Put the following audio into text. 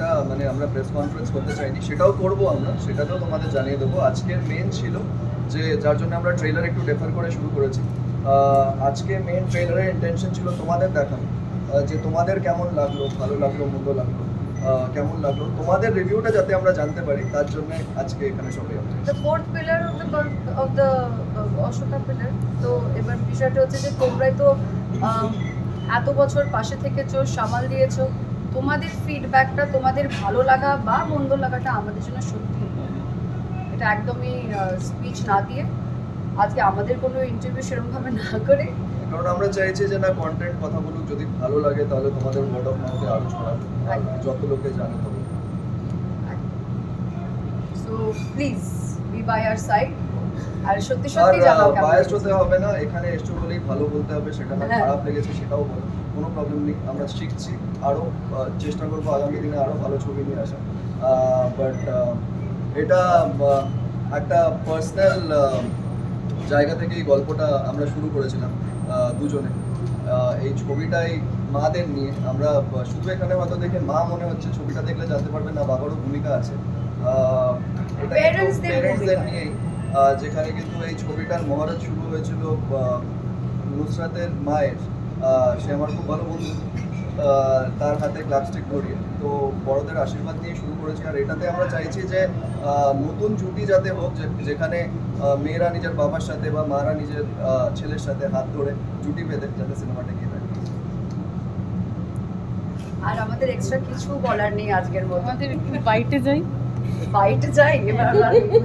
সেটা মানে আমরা প্রেস কনফারেন্স করতে চাইনি, সেটাও করব আমরা, সেটাতেও তোমাদের জানিয়ে দেবো। আজকের মেন ছিল যে, যার জন্য আমরা ট্রেলার একটু ডেফার করে শুরু করেছি। আজকে মেন ট্রেলারের ইন্টেনশন ছিল তোমাদের দেখানো যে তোমাদের কেমন লাগল, ভালো লাগল, মন্দ লাগল কেমন লাগল, তোমাদের রিভিউটা যাতে আমরা জানতে পারি, তার জন্য আজকে এখানে সবাই the fourth pillar of the of the Ashoka pillar তো এবার বিষয়টা হচ্ছে যে তোমরাই তো এত বছর পাশে থেকেছো, সামাল দিয়েছ তোমাদের ফিডব্যাকটা তোমাদের ভালো লাগা বা মন্দ লাগাটা আমাদের জন্য সত্যি। এটা একদমই স্পিচ না দিয়ে আজকে আমাদের কোনো ইন্টারভিউ সেরকমভাবে না করে। কারণ আমরা চাইছি যে না কন্টেন্ট কথা বলুক যদি ভালো লাগে তাহলে তোমাদের ওয়ার্ড অফ মাউথে আরও ছড়াবে। যত লোকে জানে তবে so please be by our side আর সত্যি সত্যি জানাও বায়াসড হতে হবে না এখানে এসছো বলেই ভালো বলতে হবে সেটা না হ্যাঁ। খারাপ লেগেছে সেটাও বলো কোনো প্রবলেম নেই আমরা শিখছি। আরও চেষ্টা করব আগামী দিনে আরও ভালো ছবি নিয়ে আসা বাট এটা একটা পার্সোনাল জায়গা থেকে এই গল্পটা আমরা শুরু করেছিলাম দুজনে। আহ, এই ছবিটাই মাদের নিয়ে আমরা শুধু এখানে হয়তো দেখে মা মনে হচ্ছে ছবিটা দেখলে জানতে পারবেন না বাবারও ভূমিকা আছে। এটা প্যারেন্টসদের নিয়েই। যেখানে কিন্তু এই ছবিটার মহারাজ শুরু হয়েছিল নুসরাতের মায়ের। সে আমার খুব ভালো বন্ধু। তার হাতে ক্লাবস্টিক ধরিয়ে। তো বড়দের আশীর্বাদ নিয়ে শুরু করেছি। আর এটাতে আমরা চাইছি যে নতুন জুটি যাতে হোক যেখানে মেয়েরা নিজের বাবার সাথে বা মারা নিজের ছেলের সাথে হাত ধরে জুটি বেঁধে যাতে সিনেমাটা গিয়ে থাকে। আর আমাদের এক্সট্রা কিছু বলার নেই আজকের মতো আমাদের একটু বাইটে যাই। বাইটে যাই এবার আমরা